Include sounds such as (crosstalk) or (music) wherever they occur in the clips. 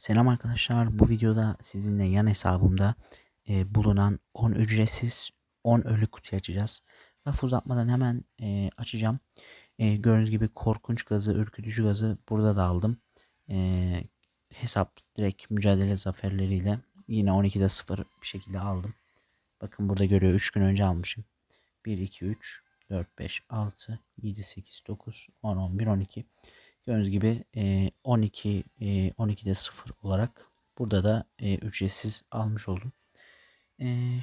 Selam arkadaşlar. Bu videoda sizinle yan hesabımda e, bulunan 10 ücretsiz 10 ölü kutu açacağız. Laf uzatmadan hemen e, açacağım. E, gördüğünüz gibi korkunç gazı, ürkütücü gazı burada da aldım. E, hesap direkt mücadele zaferleriyle yine 12'de 0 bir şekilde aldım. Bakın burada görüyor 3 gün önce almışım. 1, 2, 3, 4, 5, 6, 7, 8, 9, 10, 11, 12. Gördüğünüz gibi e, 12 e, 12'de 0 olarak burada da ücretsiz almış oldum.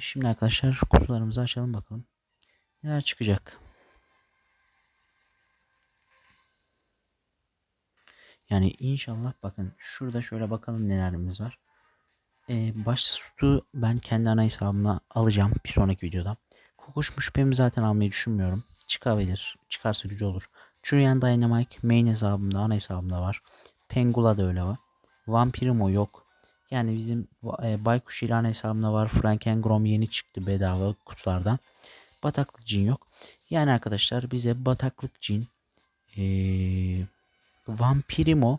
Şimdi arkadaşlar kutularımızı açalım bakalım. Neler çıkacak. Yani inşallah bakın şurada şöyle bakalım nelerimiz var. E, baş sütü ben kendi ana hesabımla alacağım bir sonraki videoda. Kokuşmuş pemi zaten almayı düşünmüyorum. Çıkabilir. Çıkarsa güzel olur. Çürüyen Dynamite main hesabımda, ana hesabımda var. Pengula da öyle var. Vampirimo yok. Yani bizim e, Baykuş ilan hesabımda var. Frankengrom yeni çıktı bedava kutulardan. Bataklık cin yok. Yani arkadaşlar bize bataklık cin, e, Vampirimo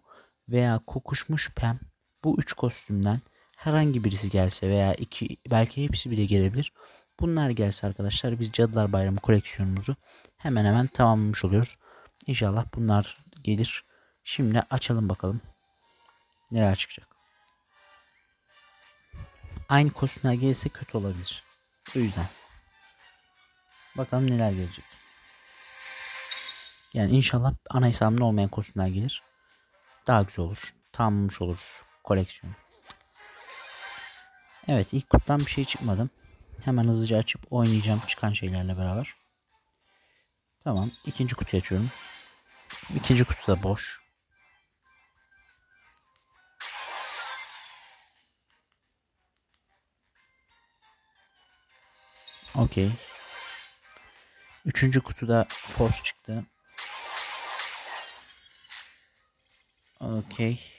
veya kokuşmuş pem bu üç kostümden herhangi birisi gelse veya iki belki hepsi bile gelebilir. Bunlar gelse arkadaşlar biz Cadılar Bayramı koleksiyonumuzu hemen hemen tamamlamış oluyoruz. İnşallah bunlar gelir. Şimdi açalım bakalım. Neler çıkacak. Aynı kostümler gelirse kötü olabilir. O yüzden. Bakalım neler gelecek. Yani inşallah ana hesabımda olmayan kostümler gelir. Daha güzel olur. Tamamlamış oluruz koleksiyonu. Evet ilk kutudan bir şey çıkmadı. Hemen hızlıca açıp oynayacağım çıkan şeylerle beraber. Tamam. ikinci kutuyu açıyorum. İkinci kutu da boş. Okey. Üçüncü kutuda force çıktı. Okey.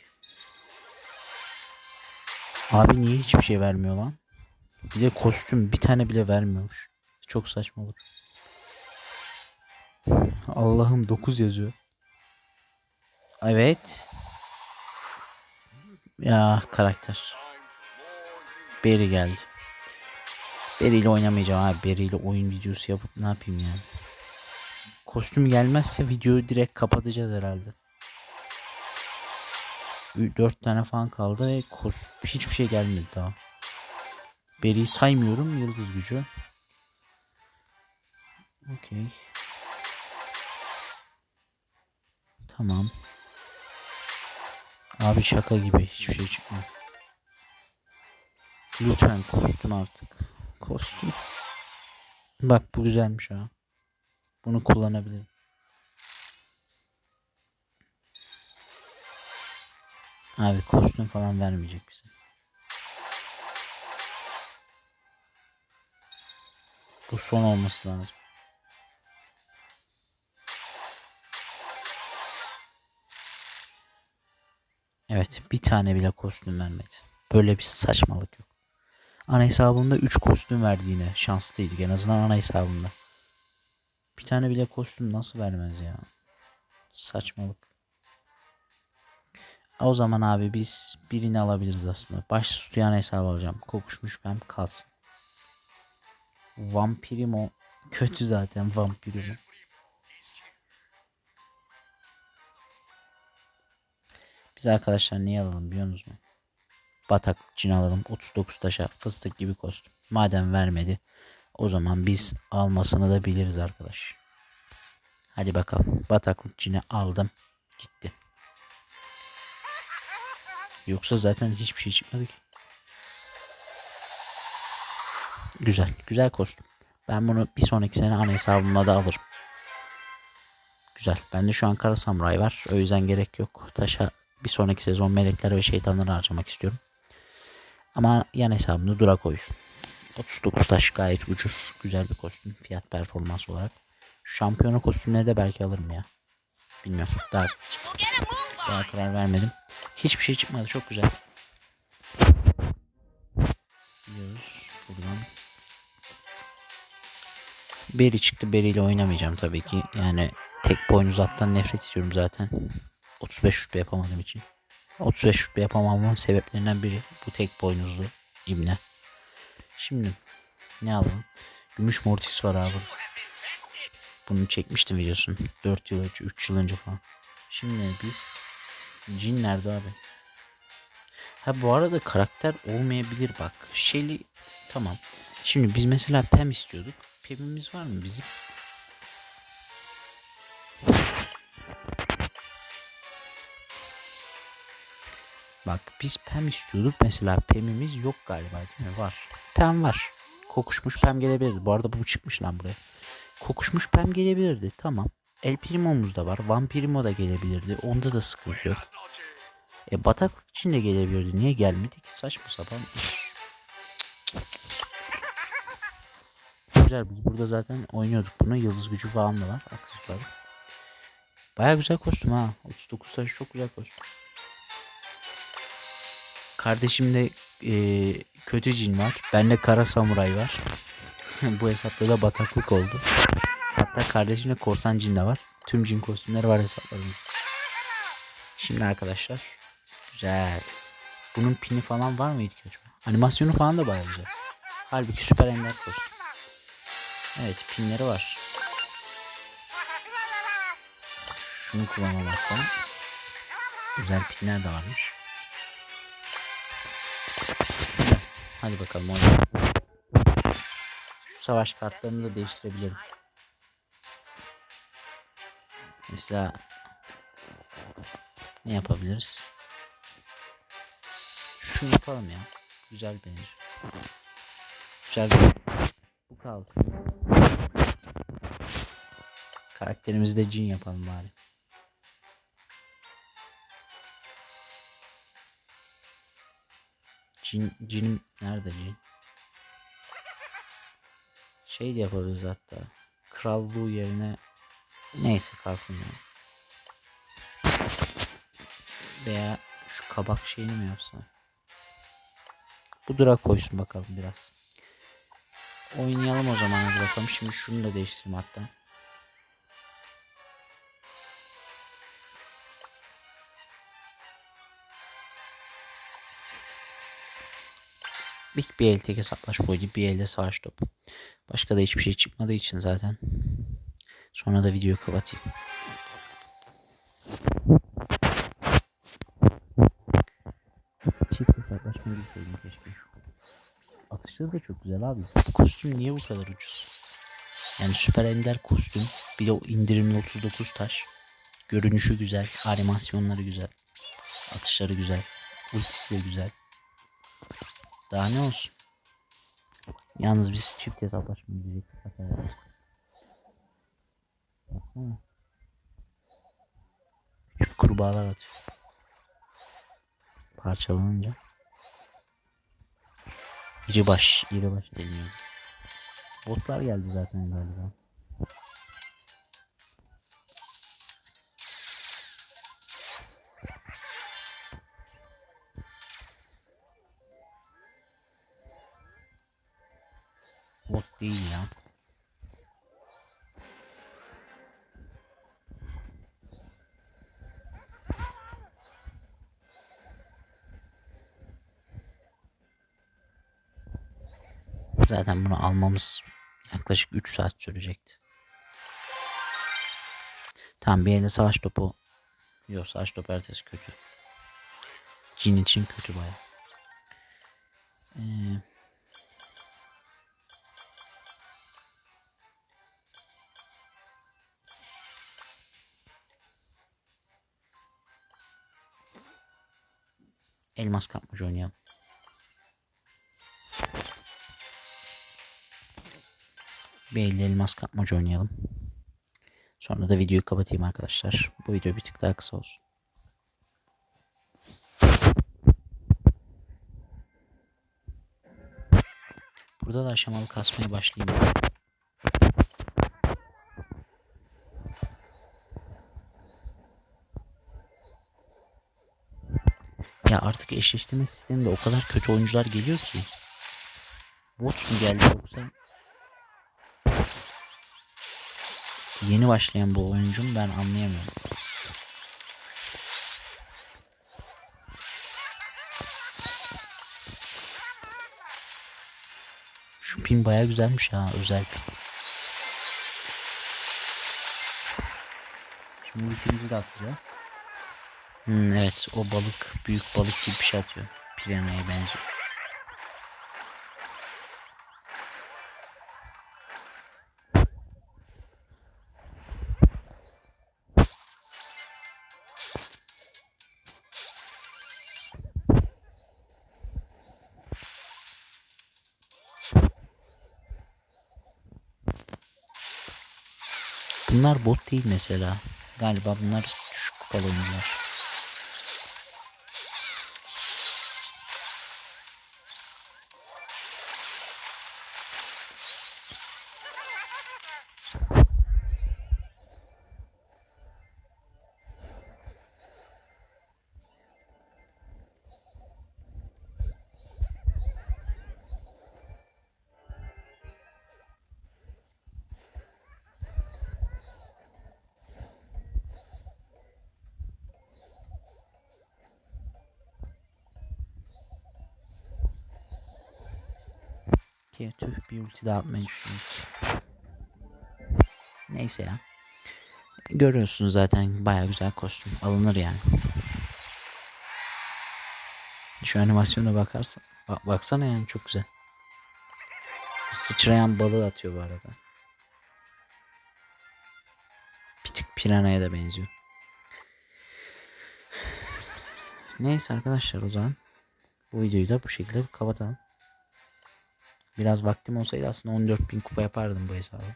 Abi niye hiçbir şey vermiyor lan? Bir de kostüm bir tane bile vermiyormuş. Çok saçma olur. Allah'ım 9 yazıyor. Evet. Ya karakter. Beri geldi. Beri ile oynamayacağım abi. Beri ile oyun videosu yapıp ne yapayım yani. Kostüm gelmezse videoyu direkt kapatacağız herhalde. 4 tane falan kaldı ve hiçbir şey gelmedi daha. Beri'yi saymıyorum. Yıldız gücü. Okey. Tamam. Abi şaka gibi hiçbir şey çıkmıyor. Lütfen kostüm artık. Kostüm. Bak bu güzelmiş ha. Bunu kullanabilirim. Abi kostüm falan vermeyecek bize. Bu son olması lazım. Evet bir tane bile kostüm vermedi. Böyle bir saçmalık yok. Ana hesabında 3 kostüm verdi yine. Şanslıydık en azından ana hesabında. Bir tane bile kostüm nasıl vermez ya? Saçmalık. O zaman abi biz birini alabiliriz aslında. Baş tutuyan hesabı alacağım. Kokuşmuş ben kalsın. Vampirimo kötü zaten Vampirimo. Biz arkadaşlar niye alalım biliyor musunuz? Batak cin alalım. 39 taşa fıstık gibi kostüm. Madem vermedi o zaman biz almasını da biliriz arkadaş. Hadi bakalım. Bataklık cini aldım. Gitti. Yoksa zaten hiçbir şey çıkmadı ki. Güzel. Güzel kostüm. Ben bunu bir sonraki sene ana hesabımda da alırım. Güzel. Bende şu an kara samuray var. O yüzden gerek yok. Taşa bir sonraki sezon melekler ve şeytanları harcamak istiyorum. Ama yan hesabımda dura koysun. 39 taş gayet ucuz. Güzel bir kostüm. Fiyat performans olarak. Şampiyonu kostümleri de belki alırım ya. Bilmiyorum. Daha, daha karar vermedim. Hiçbir şey çıkmadı. Çok güzel. Gidiyoruz. Buradan. Beri çıktı. Beri ile oynamayacağım tabii ki. Yani tek boynuz attan nefret ediyorum zaten. 35 şut yapamadığım için. 35 rütbe yapamamamın sebeplerinden biri bu tek boynuzlu ibne. Şimdi ne alalım? Gümüş mortis var abi. Bunu çekmiştim videosunu. 4 yıl önce, 3 yıl önce falan. Şimdi biz Cin nerede abi? Ha bu arada karakter olmayabilir bak. Şeyli tamam. Şimdi biz mesela Pem istiyorduk. Pem'imiz var mı bizim? Bak biz Pem istiyorduk. Mesela Pem'imiz yok galiba değil mi? Var. Pem var. Kokuşmuş Pem gelebilirdi. Bu arada bu çıkmış lan buraya. Kokuşmuş Pem gelebilirdi. Tamam. El Primo'muz da var. Van Primo da gelebilirdi. Onda da sıkıntı yok. E bataklık için de gelebilirdi. Niye gelmedi ki? Saçma sapan. Güzel biz burada zaten oynuyorduk bunu. Yıldız gücü falan da var. Aksesuarı. Baya güzel kostüm ha. 39 taş çok güzel kostüm. Kardeşimde e, kötü cin var. Bende kara samuray var. (laughs) Bu hesapta da bataklık oldu. Hatta kardeşimde korsan cin de var. Tüm cin kostümleri var hesaplarımızda. Şimdi arkadaşlar. Güzel. Bunun pini falan var mıydı ki acaba? Animasyonu falan da bayağı güzel. Halbuki süper ender kostüm. Evet pinleri var. Şunu kullanalım. Güzel pinler de varmış. Hadi bakalım oynayalım. Şu savaş kartlarını da değiştirebilirim. Mesela ne yapabiliriz? Şunu yapalım ya. Güzel benir. Güzel bir bu kalsın. Karakterimizi de cin yapalım bari. Cin, cinim nerede cin? Şey de yapabiliriz hatta. Krallığı yerine neyse kalsın ya. Veya şu kabak şeyini mi yapsam? Bu dura koysun bakalım biraz. Oynayalım o zaman bakalım. Şimdi şunu da değiştireyim hatta. Bir, bir el tek hesaplaşma oyunu, bir elde savaş topu. Başka da hiçbir şey çıkmadığı için zaten. Sonra da videoyu kapatayım. Çift hesaplaşma gitseydim keşke. Atışları da çok güzel abi. Kostüm niye bu kadar ucuz? Yani süper ender kostüm. Bir de o indirimli 39 taş. Görünüşü güzel. Animasyonları güzel. Atışları güzel. Ultisi de güzel. Daha ne olsun? Yalnız biz çift hesaplaşma diyecektik. arkadaşlar. Baksana. Küçük kurbağalar atıyor. Parçalanınca. İri baş, iri baş deniyor. Botlar geldi zaten galiba. Bot. Zaten bunu almamız yaklaşık 3 saat sürecekti. Tamam bir elde savaş topu. Yok savaş topu haritası kötü. Cin için kötü baya. Ee, elmas kapmaca oynayalım. Bir elmas kapmaca oynayalım. Sonra da videoyu kapatayım arkadaşlar. Bu video bir tık daha kısa olsun. Burada da aşamalı kasmaya başlayayım. Ya artık eşleştirme sisteminde o kadar kötü oyuncular geliyor ki. Bot mu geldi yoksa? Yeni başlayan bu oyuncum ben anlayamıyorum. Şu pin baya güzelmiş ha özel pin. Şimdi ikimizi de atacağız. Hmm, evet o balık büyük balık gibi bir şey atıyor. Piranha'ya benziyor. Bunlar bot değil mesela. Galiba bunlar düşük kupalı. Ki tüh bir ulti daha atmayı düşünüyoruz. Neyse ya. Görüyorsunuz zaten baya güzel kostüm. Alınır yani. Şu animasyona bakarsan. Bak, baksana yani çok güzel. Sıçrayan balığı atıyor bu arada. Bir tık piranhaya da benziyor. Neyse arkadaşlar o zaman bu videoyu da bu şekilde kapatalım. Biraz vaktim olsaydı aslında 14.000 kupa yapardım bu hesabı.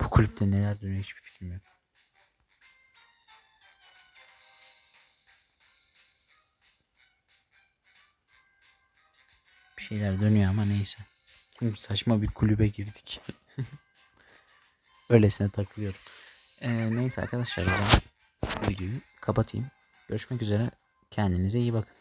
Bu kulüpte neler dönüyor hiçbir fikrim yok. Bir şeyler dönüyor ama neyse. Saçma bir kulübe girdik. (laughs) Öylesine takılıyorum. Ee, neyse arkadaşlar zaman bu videoyu kapatayım. Görüşmek üzere. Kendinize iyi bakın.